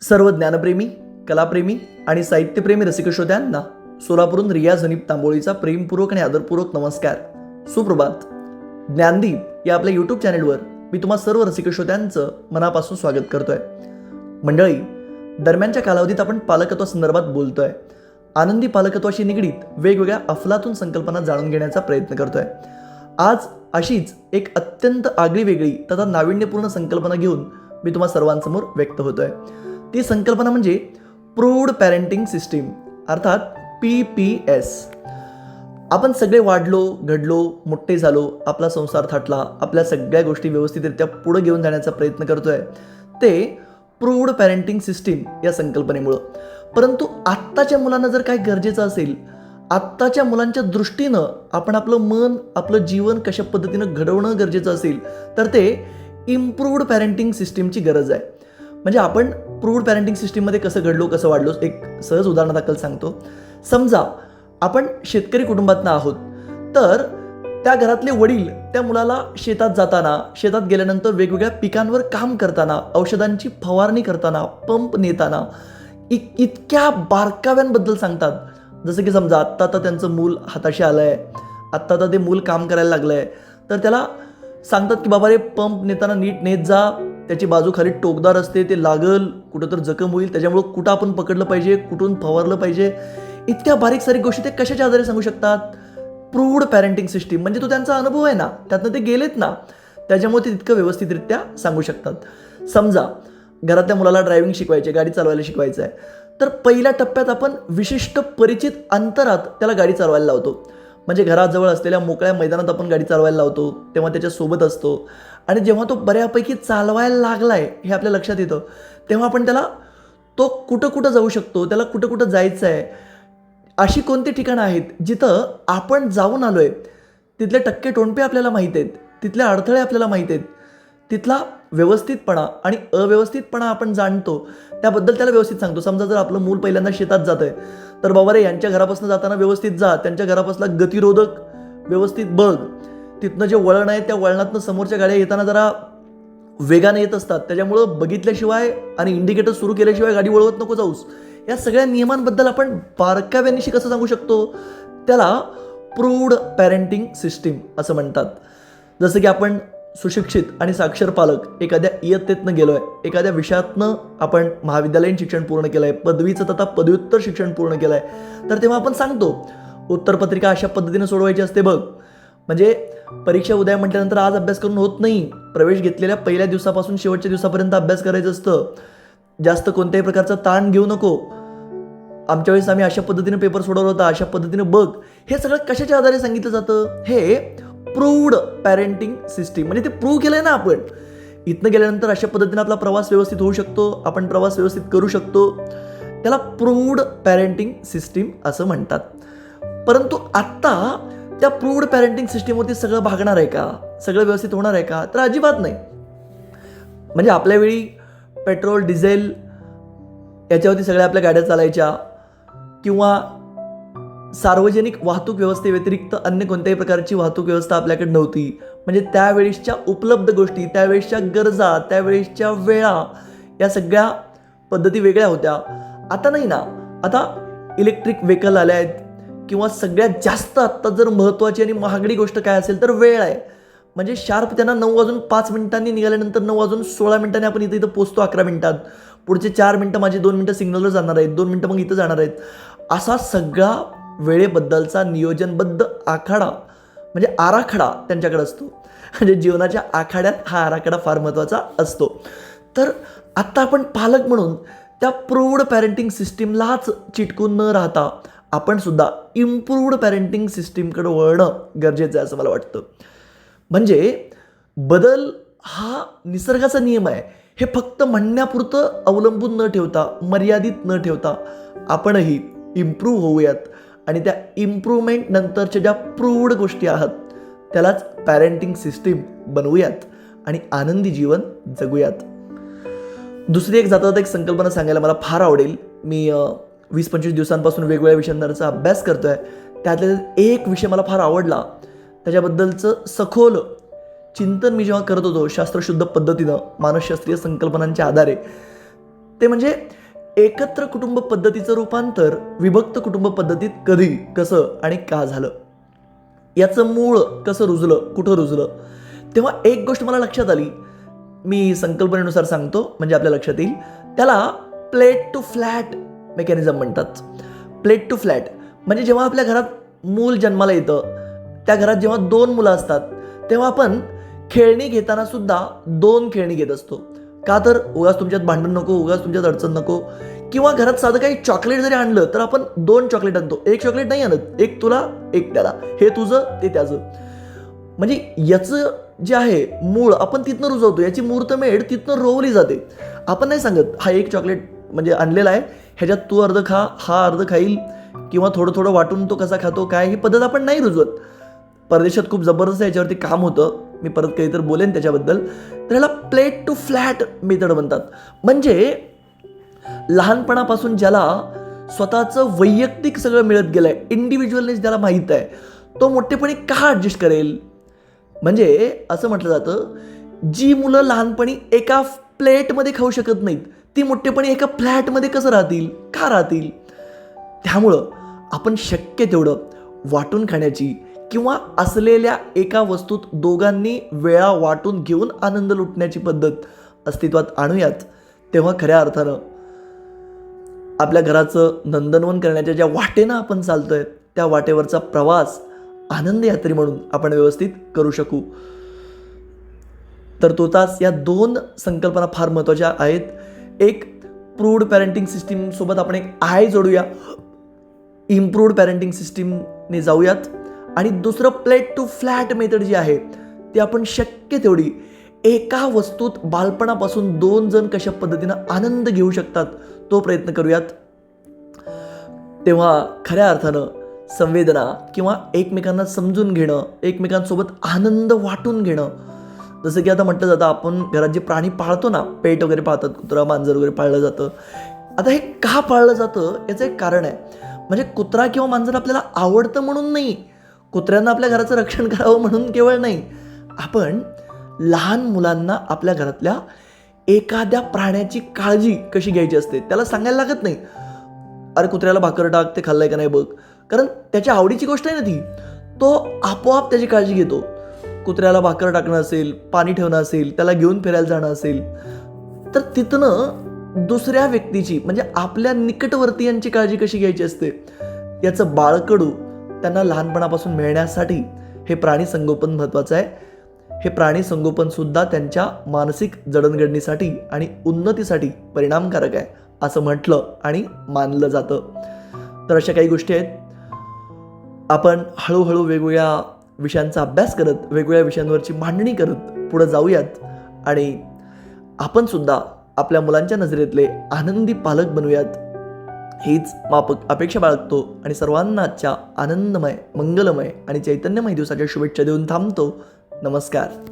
सर्व ज्ञानप्रेमी कलाप्रेमी आणि साहित्यप्रेमी रसिक श्रोत्यांना सोलापूरून रियाज हनीप तांबोळीचा प्रेमपूर्वक आणि आदरपूर्वक नमस्कार. सुप्रभात. ज्ञानदीप या आपल्या यूट्यूब चॅनेलवर मी तुम्हा सर्व रसिक श्रोत्यांचं मनापासून स्वागत करतोय. मंडळी दरम्यानच्या कालावधीत आपण पालकत्वासंदर्भात बोलतोय. आनंदी पालकत्वाशी निगडीत वेगवेगळ्या अफलातून संकल्पना जाणून घेण्याचा प्रयत्न करतोय. आज अशीच एक अत्यंत आगळी वेगळी तथा नाविन्यपूर्ण संकल्पना घेऊन मी तुम्हा सर्वांसमोर व्यक्त होतोय. ती संकल्पना म्हणजे प्रूड पॅरेंटिंग सिस्टीम अर्थात पी पी एस आपण सगळे वाढलो घडलो मोठे झालो आपला संसार थाटला आपल्या सगळ्या गोष्टी व्यवस्थितरित्या पुढे घेऊन जाण्याचा प्रयत्न करतोय ते प्रूड पॅरेंटिंग सिस्टीम या संकल्पनेमुळं. परंतु आत्ताच्या मुलांना जर काय गरजेचं असेल आत्ताच्या मुलांच्या दृष्टीनं आपण आपलं मन आपलं जीवन कशा पद्धतीनं घडवणं गरजेचं असेल तर ते इम्प्रूव्ड पॅरेंटिंग सिस्टीमची गरज आहे. म्हणजे आपण प्रूव्ड पॅरेंटिंग सिस्टीममध्ये कसं घडलो कसं वाढलो एक सहज उदाहरणादाखल सांगतो. समजा आपण शेतकरी कुटुंबातनं आहोत तर त्या घरातले वडील त्या मुलाला शेतात जाताना शेतात गेल्यानंतर वेगवेगळ्या पिकांवर काम करताना औषधांची फवारणी करताना पंप नेताना इ इतक्या बारकाव्यांबद्दल सांगतात. जसं की समजा आत्ता आता त्यांचं मूल हाताशी आलं आहे आत्ता आता ते मूल काम करायला लागलं आहे तर त्याला सांगतात की बाबा रे पंप नेताना नीट नेत जा त्याची बाजू खाली टोकदार असते ते लागल कुठं तर जखम होईल त्याच्यामुळं कुठं आपण पकडलं पाहिजे कुठून फवारलं पाहिजे इतक्या बारीक सारीक गोष्टी ते कशाच्या आधारे सांगू शकतात? प्रूव्ड पॅरेंटिंग सिस्टीम म्हणजे तो त्यांचा अनुभव आहे ना त्यातनं ते गेलेत ना त्याच्यामुळे ते तितकं व्यवस्थितरित्या सांगू शकतात. समजा घरातल्या मुलाला ड्रायव्हिंग शिकवायचे गाडी चालवायला शिकवायचं आहे तर पहिल्या टप्प्यात आपण विशिष्ट परिचित अंतरात त्याला गाडी चालवायला लावतो. म्हणजे घराजवळ असलेल्या मोकळ्या मैदानात आपण गाडी चालवायला लावतो तेव्हा त्याच्यासोबत असतो. आणि जेव्हा तो बऱ्यापैकी चालवायला लागलाय हे आपल्या लक्षात येतं तेव्हा आपण त्याला तो कुठं कुठं जाऊ शकतो त्याला कुठं कुठं जायचं आहे अशी कोणती ठिकाणं आहेत जिथं आपण जाऊन आलो आहे तिथले टक्के टोणपे आपल्याला माहीत आहेत तिथले अडथळे आपल्याला माहीत आहेत तिथला व्यवस्थितपणा आणि अव्यवस्थितपणा आपण जाणतो त्याबद्दल त्याला व्यवस्थित सांगतो. समजा जर आपलं मूल पहिल्यांदा शेतात जात आहे तर बाबा रे यांच्या घरापासून जाताना व्यवस्थित जा त्यांच्या घरापासला गतिरोधक व्यवस्थित बघ. तिथनं जे वळण आहे त्या वळणातनं समोरच्या गाड्या येताना जरा वेगाने येत असतात. त्याच्यामुळं बघितल्याशिवाय आणि इंडिकेटर सुरू केल्याशिवाय गाडी वळवत नको जाऊस. या सगळ्या नियमांबद्दल आपण बारकाव्यानिशी कसं सांगू शकतो? त्याला प्रूड पॅरेंटिंग सिस्टीम असं म्हणतात. जसं की आपण सुशिक्षित आणि साक्षर पालक एखाद्या इयत्तेतनं गेलो आहे एखाद्या विषयातनं आपण महाविद्यालयीन शिक्षण पूर्ण केलं आहे पदवीचं तथा पदव्युत्तर शिक्षण पूर्ण केलं आहे तर तेव्हा आपण सांगतो उत्तरपत्रिका अशा पद्धतीनं सोडवायची असते बघ. म्हणजे परीक्षा उद्या म्हटल्यानंतर आज अभ्यास करून होत नाही. प्रवेश घेतलेल्या पहिल्या दिवसापासून शेवटच्या दिवसापर्यंत अभ्यास करायचं असतं. जास्त कोणत्याही प्रकारचा ताण घेऊ नको. आमच्या वेळेस आम्ही अशा पद्धतीने पेपर सोडवला होता अशा पद्धतीने बघ. हे सगळं कशाच्या आधारे सांगितलं जातं? हे प्रूव्ड पॅरेंटिंग सिस्टीम म्हणजे ते प्रूव्ह केलंय ना आपण. इथनं गेल्यानंतर अशा पद्धतीने आपला प्रवास व्यवस्थित होऊ शकतो आपण प्रवास व्यवस्थित करू शकतो. त्याला प्रूव्ड पॅरेंटिंग सिस्टीम असं म्हणतात. परंतु आत्ता त्या प्रूव्ड पॅरेंटिंग सिस्टीमवरती सगळं भागणार आहे का? सगळं व्यवस्थित होणार आहे का? तर अजिबात नाही. म्हणजे आपल्या वेळी पेट्रोल डिझेल याच्यावरती सगळ्या आपल्या गाड्या चालायच्या किंवा सार्वजनिक वाहतूक व्यवस्थेव्यतिरिक्त अन्य कोणत्याही प्रकारची वाहतूक व्यवस्था आपल्याकडे नव्हती. म्हणजे त्यावेळेसच्या उपलब्ध गोष्टी त्यावेळेसच्या गरजा त्यावेळेसच्या वेळा या सगळ्या पद्धती वेगळ्या होत्या. आता नाही ना. आता इलेक्ट्रिक व्हेकल आल्या आहेत किंवा सगळ्यात जास्त आत्ता जर महत्त्वाची आणि महागडी गोष्ट काय असेल तर वेळ आहे. म्हणजे शार्प त्यांना नऊ वाजून पाच मिनिटांनी निघाल्यानंतर नऊ वाजून सोळा मिनिटांनी आपण इथं इथं पोचतो अकरा मिनिटात. पुढचे चार मिनटं माझे दोन मिनटं सिग्नलवर जाणार आहेत दोन मिनटं मग इथं जाणार आहेत. असा सगळा वेळेबद्दलचा नियोजनबद्ध आखाडा म्हणजे आराखडा त्यांच्याकडे असतो. म्हणजे जीवनाच्या आखाड्यात हा आराखडा फार महत्त्वाचा असतो. तर आत्ता आपण पालक म्हणून त्या प्रूव्ड पॅरेंटिंग सिस्टीमलाच चिटकून न राहता आपण सुद्धा इम्प्रूव्ड पॅरेंटिंग सिस्टीमकडे वळणं गरजेचं आहे असं मला वाटतं. म्हणजे बदल हा निसर्गाचा नियम आहे. हे फक्त म्हणण्यापुरतं अवलंबून न ठेवता मर्यादित न ठेवता आपणही इम्प्रूव्ह होऊयात. आणि त्या इम्प्रूव्हमेंट नंतरच्या ज्या प्रूव्ड गोष्टी आहात त्यालाच पॅरेंटिंग सिस्टीम बनवूयात आणि आनंदी जीवन जगूयात. दुसरी एक जाता एक संकल्पना सांगायला मला फार आवडेल. मी वीस पंचवीस दिवसांपासून वेगवेगळ्या विषयांवरचा अभ्यास करतोय. त्यातले एक विषय मला फार आवडला. त्याच्याबद्दलचं सखोल चिंतन मी जेव्हा करत होतो शास्त्रशुद्ध पद्धतीनं मानसशास्त्रीय संकल्पनांच्या आधारे ते म्हणजे एकत्र कुटुंब पद्धतीचं रूपांतर विभक्त कुटुंब पद्धतीत कधी कसं आणि का झालं? याचं मूळ कसं रुजलं कुठं रुजलं? तेव्हा एक गोष्ट मला लक्षात आली. मी संकल्पनेनुसार सांगतो म्हणजे आपल्या लक्षात येईल. त्याला प्लेट टू फ्लॅट मेकॅनिझम म्हणतात. प्लेट टू फ्लॅट म्हणजे जेव्हा आपल्या घरात मूल जन्माला येतं त्या घरात जेव्हा दोन मुलं असतात तेव्हा आपण खेळणी घेताना सुद्धा दोन खेळणी घेत असतो. का तर उगाच तुमच्यात भांडण नको उगाच तुमच्यात अडचण नको. किंवा घरात साधं काही चॉकलेट जरी आणलं तर आपण दोन चॉकलेट आणतो. एक चॉकलेट नाही आणत एक तुला एक त्याला. हे तुझं ते त्याचं. म्हणजे याचं जे आहे मूळ आपण तिथनं रुजवतो. याची मूर्तमेढ तिथनं रोवली जाते. आपण नाही सांगत हा एक चॉकलेट म्हणजे आणलेला आहे ह्याच्यात तू अर्ध खा हा अर्ध खाईल किंवा थोडं थोडं वाटून तो कसा खातो काय ही पद्धत आपण नाही रुजवत. परदेशात खूप जबरदस्त याच्यावरती काम होतं. मी परत काही तर बोलेन त्याच्याबद्दल तर ह्याला प्लेट टू फ्लॅट मेथड म्हणतात. म्हणजे लहानपणापासून ज्याला स्वतःचं वैयक्तिक सगळं मिळत गेलं आहे इंडिव्हिज्युअलनेस ज्याला माहीत आहे तो मोठेपणी का ॲडजस्ट करेल? म्हणजे असं म्हटलं जातं जी मुलं लहानपणी एका प्लेटमध्ये खाऊ शकत नाहीत ती मोठेपणी एका फ्लॅटमध्ये कसं राहतील? का राहतील? त्यामुळं आपण शक्य तेवढं वाटून खाण्याची किंवा असलेल्या एका वस्तूत दोघांनी वेळा वाटून घेऊन आनंद लुटण्याची पद्धत अस्तित्वात आणूयात तेव्हा खऱ्या अर्थानं आपल्या घराचं नंदनवन करण्याच्या ज्या वाटेनं आपण चालतोय त्या वाटेवरचा प्रवास आनंद यात्री म्हणून आपण व्यवस्थित करू शकू. तर तोतास या दोन संकल्पना फार महत्त्वाच्या आहेत. एक प्रूड पॅरेंटिंग सिस्टीमसोबत आपण एक आय जोडूया. इम्प्रूव्ड पॅरेंटिंग सिस्टीमने जाऊयात. आणि दुसरं प्लेट टू फ्लॅट मेथड जी आहे ती आपण शक्य तेवढी एका वस्तूत बालपणापासून दोन जण कशा पद्धतीनं आनंद घेऊ शकतात तो प्रयत्न करूयात. तेव्हा खऱ्या अर्थानं संवेदना किंवा एकमेकांना समजून घेणं एकमेकांसोबत आनंद वाटून घेणं. जसं की आता म्हटलं जातं आपण घरात जे प्राणी पाळतो ना पेट वगैरे पाळतात कुत्रा मांजर वगैरे पाळलं जातं. आता हे का पाळलं जातं याचं एक कारण आहे. म्हणजे कुत्रा किंवा मांजर आपल्याला आवडतं म्हणून नाही कुत्र्यांना आपल्या घराचं रक्षण करावं म्हणून केवळ नाही. आपण लहान मुलांना आपल्या घरातल्या एखाद्या प्राण्याची काळजी कशी घ्यायची असते त्याला सांगायला लागत नाही. अरे कुत्र्याला भाकर टाक ते खाल्लंय का नाही बघ. कारण त्याच्या आवडीची गोष्ट आहे ना ती. तो आपोआप त्याची काळजी घेतो. कुत्र्याला भाकर टाकणं असेल पाणी ठेवणं असेल त्याला घेऊन फिरायला जाणं असेल तर तिथनं दुसऱ्या व्यक्तीची म्हणजे आपल्या निकटवर्तीयांची काळजी कशी घ्यायची असते? याचं बाळकडू त्यांना लहानपणापासून मिळण्यासाठी हे प्राणी संगोपन महत्त्वाचं आहे. हे प्राणी संगोपनसुद्धा त्यांच्या मानसिक जडणघडणीसाठी आणि उन्नतीसाठी परिणामकारक आहे असं म्हटलं आणि मानलं जातं. तर अशा काही गोष्टी आहेत. आपण हळूहळू वेगवेगळ्या विषयांचा अभ्यास करत वेगवेगळ्या विषयांवरची मांडणी करत पुढं जाऊयात. आणि आपणसुद्धा आपल्या मुलांच्या नजरेतले आनंदी पालक बनूयात. हीच मापक अपेक्षा बाळगतो आणि सर्वांनाच्या आनंदमय मंगलमय आणि चैतन्यमय दिवसाच्या शुभेच्छा देऊन थांबतो. नमस्कार.